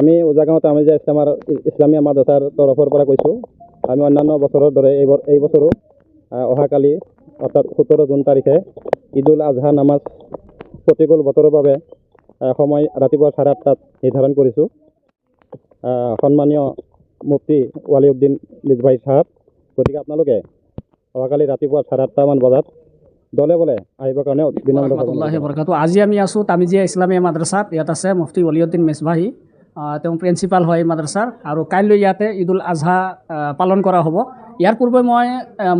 আমি উজাগাঁৱত আমি যে ইছলামাৰ ইছলামীয়া মাদ্ৰাছাৰ তৰফৰ পৰা কৈছোঁ আমি অন্যান্য বছৰৰ দৰে এইবাৰ এই বছৰো অহাকালি অৰ্থাৎ সোতৰ জুন তাৰিখে ঈদ উল আজহা নামাজ প্ৰতিকূল বতৰৰ বাবে সময় ৰাতিপুৱা চাৰে আঠটাত নিৰ্ধাৰণ কৰিছোঁ। সন্মানীয় মুফতি ৱালিউদ্দিন মিজভাই চাহাব গতিকে আপোনালোকে অহাকালি ৰাতিপুৱা চাৰে আঠটামান বজাত দলে বলে আহিবৰ কাৰণে আজি আমি আছোঁ তামিজিয়া ইছলামীয়া মাদ্ৰাছাত ইয়াত আছে মুফতি অলিউদ্দিন মেজবাহী। তেওঁ প্ৰিন্সিপাল হয় মাদ্ৰাছাৰ। আৰু কাইলৈ ইয়াতে ঈদ উল আজহা পালন কৰা হ'ব। ইয়াৰ পূৰ্বে মই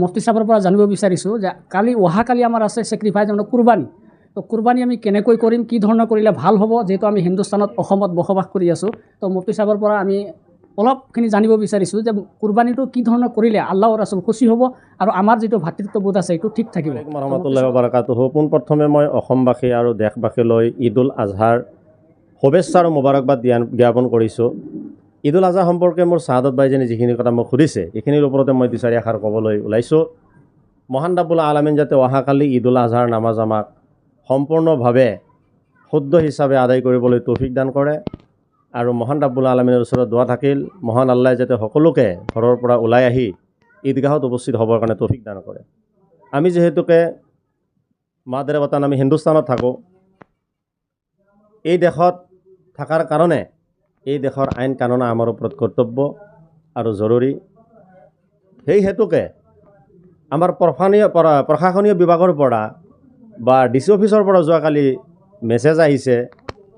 মুফতি চাহাবৰ পৰা জানিব বিচাৰিছোঁ যে কালি অহাকালি আমাৰ আছে ছেক্ৰিফাইচ মানে কুৰবানী। তো কুৰবানী আমি কেনেকৈ কৰিম কি ধৰণৰ কৰিলে ভাল হ'ব যিহেতু আমি হিন্দুস্তানত অসমত বসবাস কৰি আছোঁ। তো মুফতি চাহাবৰ পৰা আমি অলপখিনি জানিব বিচাৰিছোঁ যে কুৰবানীটো কি ধৰণৰ কৰিলে আল্লাহ ৰাচুল খুচি হ'ব আৰু আমাৰ যিটো ভাতৃত্ববোধ আছে এইটো ঠিক থাকিব। ৰহমতুল্লাহ পোনপ্ৰথমে মই অসমবাসী আৰু দেশবাসীলৈ ঈদ উল আজহাৰ শুভেচ্ছা আৰু মোবাৰকবাদ জ্ঞাপন কৰিছোঁ। ঈদ উল আজহা সম্পৰ্কে মোৰ চাহাদত বাইজনী যিখিনি কথা মোক সুধিছে এইখিনিৰ ওপৰতে মই দুই চাৰি এষাৰ ক'বলৈ ওলাইছোঁ। মহান ডাবুল আলমিন যাতে অহাকালি ঈদ উল আজহাৰ নামাজ আমাক সম্পূৰ্ণভাৱে শুদ্ধ হিচাপে আদায় কৰিবলৈ তৌফিক দান কৰে আৰু মহান ডাবুল আলমিনৰ ওচৰত দোৱা থাকিল। মহান আল্লাই যাতে সকলোকে ঘৰৰ পৰা ওলাই আহি ঈদগাহত উপস্থিত হ'বৰ কাৰণে তৌফিক দান কৰে। আমি যিহেতুকে মাদেৰে বতান আমি হিন্দুস্তানত থাকোঁ এই দেশত থকাৰ কাৰণে এই দেশৰ আইন কানুন আমাৰ ওপৰত কৰ্তব্য আৰু জৰুৰী। সেই হেতুকে আমাৰ প্ৰশাসনীয় পৰা- প্ৰশাসনীয় বিভাগৰ পৰা বা ডি চি অফিচৰ পৰা যোৱাকালি মেছেজ আহিছে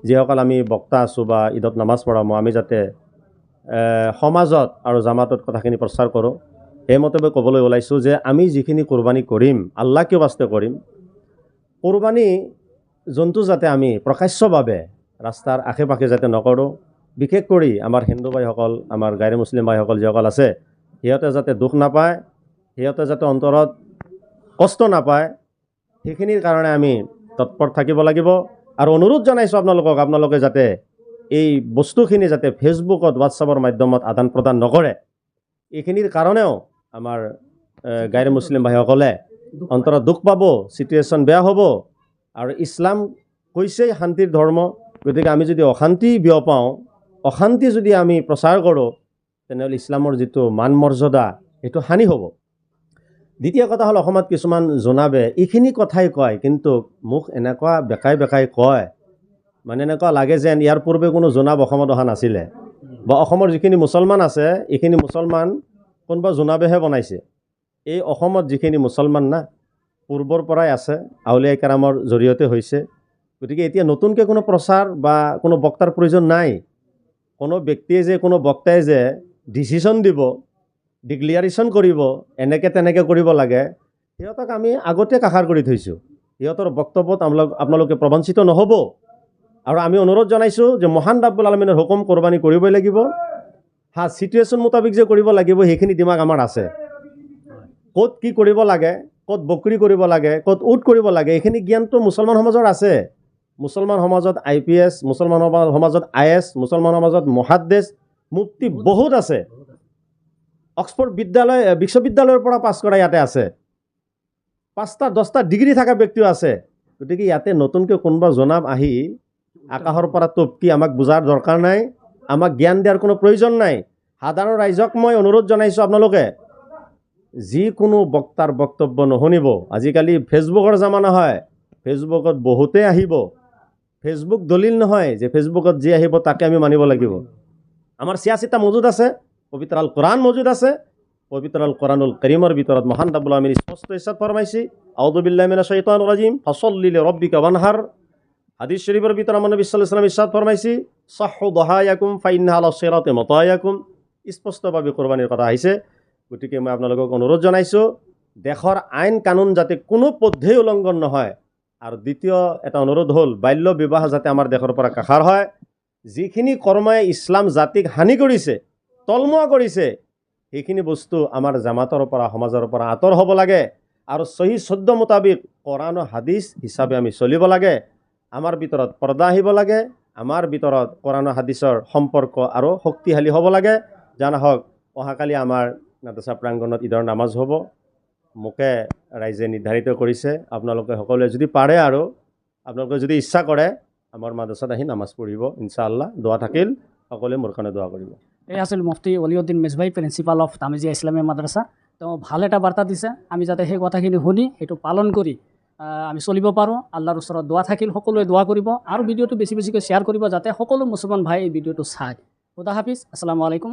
যিসকল আমি বক্তা আছোঁ বা ঈদত নামাজ পঢ়ামো আমি যাতে সমাজত আৰু জামাতত কথাখিনি কৰোঁ। সেইমতে মই ক'বলৈ ওলাইছোঁ যে আমি যিখিনি কোৰবানী কৰিম আল্লাহ কিয় বাস্তে কৰিম কোৰবানী যোনটো যাতে আমি প্ৰকাশ্যভাৱে ৰাস্তাৰ আশে পাশে যাতে নকৰোঁ। বিশেষ কৰি আমাৰ হিন্দু ভাইসকল, আমাৰ গাইৰে মুছলিম ভাইসকল যিসকল আছে, সিহঁতে যাতে দুখ নাপায়, সিহঁতে যাতে অন্তৰত কষ্ট নাপায়, সেইখিনিৰ কাৰণে আমি তৎপৰ থাকিব লাগিব। আৰু অনুৰোধ জনাইছোঁ আপোনালোকক, আপোনালোকে যাতে এই বস্তুখিনি যাতে ফেচবুকত, হোৱাটছআপৰ মাধ্যমত আদান প্ৰদান নকৰে, এইখিনিৰ কাৰণেও আমাৰ গাইৰ মুছলিম ভাইসকলে অন্তৰত দুখ পাব চিটুৱেশ্যন বেয়া হ'ব। আৰু ইছলাম হৈছেই শান্তিৰ ধৰ্ম। গতিকে আমি যদি অশান্তি বিয়পাওঁ অশান্তি যদি আমি প্ৰচাৰ কৰোঁ তেনেহ'লে ইছলামৰ যিটো মান মৰ্যাদা সেইটো হানি হ'ব। দ্বিতীয় কথা হ'ল অসমত কিছুমান জোনাবে এইখিনি কথাই কয় কিন্তু মোক এনেকুৱা বেকাই বেকাই কয় মানে এনেকুৱা লাগে যেন ইয়াৰ পূৰ্বে কোনো জোনাব অসমত অহা নাছিলে। বা অসমৰ যিখিনি মুছলমান আছে এইখিনি মুছলমান কোনোবা জোনাবেহে বনাইছে। এই অসমত যিখিনি মুছলমান না পূৰ্বৰ পৰাই আছে আউলিয়া কেৰামৰ জৰিয়তে হৈছে। গতিকে এতিয়া নতুনকৈ কোনো প্ৰচাৰ বা কোনো বক্তাৰ প্ৰয়োজন নাই। কোনো ব্যক্তিয়ে যে কোনো বক্তাই যে ডিচিশ্যন দিব ডিক্লিয়াৰেশ্যন কৰিব এনেকৈ তেনেকৈ কৰিব লাগে সিহঁতক আমি আগতে কাষাৰ কৰি থৈছোঁ। সিহঁতৰ বক্তব্যত আপোনালোক প্ৰবঞ্চিত নহ'ব। আৰু আমি অনুৰোধ জনাইছোঁ যে মহান ডাব্বুল আলমিনৰ হুকুম কোৰবানী কৰিবই লাগিব। হা চিটুৱেশ্যন মোতাবিক যে কৰিব লাগিব সেইখিনি দিমাগ আমাৰ আছে। ক'ত কি কৰিব লাগে ক'ত বকৰি কৰিব লাগে ক'ত উট কৰিব লাগে এইখিনি জ্ঞানটো মুছলমান সমাজৰ আছে। মুছলমান সমাজত আই পি এছ মুছলমান সমা- সমাজত আই এছ মুছলমান সমাজত মহাদ্দেশ মুক্তি বহুত আছে। অক্সফৰ্ড বিদ্যালয় বিশ্ববিদ্যালয়ৰ পৰা পাছ কৰা ইয়াতে আছে। পাঁচটা দহটা ডিগ্ৰী থকা ব্যক্তিও আছে। গতিকে ইয়াতে নতুনকৈ কোনোবা জনাব আহি আকাশৰ পৰা টপকি আমাক বুজাৰ দৰকাৰ নাই আমাক জ্ঞান দিয়াৰ কোনো প্ৰয়োজন নাই। সাধাৰণ ৰাইজক মই অনুৰোধ জনাইছোঁ আপোনালোকে যিকোনো বক্তাৰ বক্তব্য নুশুনিব। আজিকালি ফেচবুকৰ জামানা হয়। ফেচবুকত বহুতেই আহিব। ফেচবুক দলিল নহয় যে ফেচবুকত যি আহিব তাকে আমি মানিব লাগিব। আমাৰ চিয়াচিতা মজুদ আছে, পবিত্ৰ আল কোৰাণ মজুদ আছে, পবিত্ৰ আল কোৰাণুল কৰিমৰ ভিতৰত মহান ডাবুল আমিন স্পষ্ট ইচ্ছাত ফৰমাইছে আউদুবিল্লাহ মিনা শৈতান ৰাজিম ফচল্লিলে ৰব্বিকা বানহাৰ হাদিছ শৰীফৰ ভিতৰত আমাৰ নবী সাল্লাল্লাহু আলাইহি ওয়াসাল্লাম ইৰশাদ ফৰমাইছে, সাহু দহায়াকুম ফাইন্না আলা সিৰাতে মতায়াকুম স্পষ্টভাৱে কোৰবানীৰ কথা আহিছে। গতিকে মই আপোনালোকক অনুৰোধ জনাইছোঁ, দেশৰ আইন কানুন যাতে কোনো পধ্যেই উলংঘন নহয় আৰু দ্বিতীয় এটা অনুৰোধ হ'ল বাল্য বিবাহ যাতে আমাৰ দেশৰ পৰা কাষাৰ হয়। যিখিনি কৰ্মই ইছলাম জাতিক হানি কৰিছে তলমুৱা কৰিছে সেইখিনি বস্তু আমাৰ জামাতৰ পৰা সমাজৰ পৰা আঁতৰ হ'ব লাগে আৰু চহী চৈধ্য মোতাবিক কোৰাণ হাদিছ হিচাপে আমি চলিব লাগে। আমাৰ ভিতৰত পৰ্দা আহিব লাগে আমাৰ ভিতৰত কোৰাণ হাদিছৰ সম্পৰ্ক আৰু শক্তিশালী হ'ব লাগে। জানা হওক অহাকালি আমাৰ মাদ্ৰাছা প্ৰাংগণত ঈদৰ নামাজ হ'ব। মোকে ৰাইজে নিৰ্ধাৰিত কৰিছে। আপোনালোকে সকলোৱে যদি পাৰে আৰু আপোনালোকে যদি ইচ্ছা কৰে আমাৰ মাদ্ৰাছাত আহি নামাজ পঢ়িব ইনশাআল্লাহ দোৱা থাকিল সকলোৱে মোৰ কাৰণে দোৱা কৰিব। এই আছিল মুফতি অলিউদ্দিন মেজভাই প্ৰিন্সিপাল অফ তামিজিয়া ইছলামীয়া মাদ্ৰাছা। তেওঁ ভাল এটা বাৰ্তা দিছে। আমি যাতে সেই কথাখিনি শুনি সেইটো পালন কৰি আমি চলিব পাৰোঁ। আল্লাহৰ ওচৰত দোৱা থাকিল সকলোৱে দোৱা কৰিব। আৰু ভিডিঅ'টো বেছি বেছিকৈ শ্বেয়াৰ কৰিব যাতে সকলো মুছলমান ভাই এই ভিডিঅ'টো চায়। খুদা হাফিজ। আসসালামু আলাইকুম।